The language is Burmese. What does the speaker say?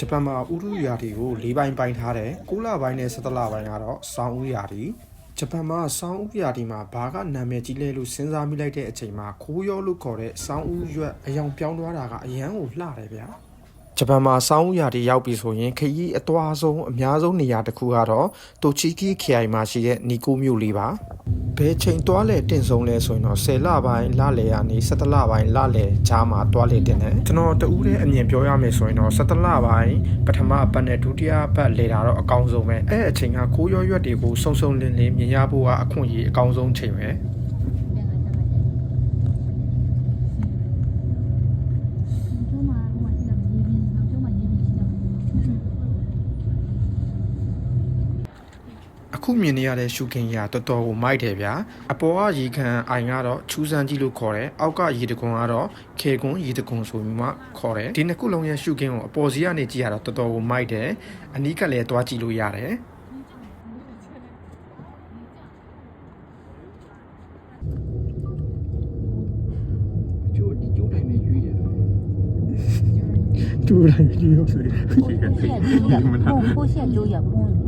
ဂျပန်မှာဥရုရာသီကို၄ပိုင်းပိုင်းထားတယ်9လပိုင်းနဲ့17လပိုင်းကတော့ဆောင်းဥရာသီဂျပန်မှာဆောင်းဥရာသီမှာဘာကနာမည်ကြီးလဲလို့စဉ်းစားမိလိုက်တဲ့အချိန်မှာခိုးရောလို့ခေါ်တဲ့ဆောင်းဥရွက်အယောင်ပြောင်းသွားတာကအရန်ကိုလှတယ်ဗျာဂျပန်မှာဆောင်းဥရာသီရောက်ပြီဆိုရင်ခရီးအသွားဆုံးအများဆုံးနေရာတစ်ခုကတော့တိုချီကီခရိုင်မှာရှိတဲ့နီကိုမြို့လေးပါ ဘယ်ချိန်သွားလဲတင့်ဆုံးလဲဆိုရင်တော့10လပိုင်းလလယ်ကနေ17လပိုင်းလလယ်ကြားမှာသွားလေတင်တယ်ကျွန်တော်တူးတဲ့အမြင်ပြောရမယ်ဆိုရင်တော့17လပိုင်းပထမအပတ်နဲ့ဒုတိယအပတ်လေတာတော့အကောင်းဆုံးပဲအဲ့အချိန်ကကိုးရွရွက်တွေကိုစုံစုံလင်းလင်းမြင်ရဖို့ကအခွင့်အရေးအကောင်းဆုံးချိန်ပဲ ကျိုးမှာဟိုမှာရှိတာရေပြင်နောက်ကျိုးမှာရေပြင်ရှိတာ အခုမြင်နေရတဲ့ရှုခင်းကြီးကတော်တော်ကိုမိုက်တယ်ဗျာအပေါ်ကရေခံအိုင်ကတော့ချူစမ်းကြီးလို့ခေါ်တယ်အောက်ကရေတကွန်ကတော့ခေကွန်ရေတကွန်ဆိုပြီးမှခေါ်တယ်ဒီနှစ်ခုလုံးရဲ့ရှုခင်းကိုအပေါ်စီကနေကြည့်ရတော့တော်တော်ကိုမိုက်တယ်အနီးကလည်းတွားကြည့်လို့ရတယ်ကျိုးဒီကျိုးတိုင်းပဲရွေးတယ်တူလိုက်ဒီရောက်ဆိုကိုရှိရကျိုးရပုံကိုရှိရကျိုးရပုံပြန်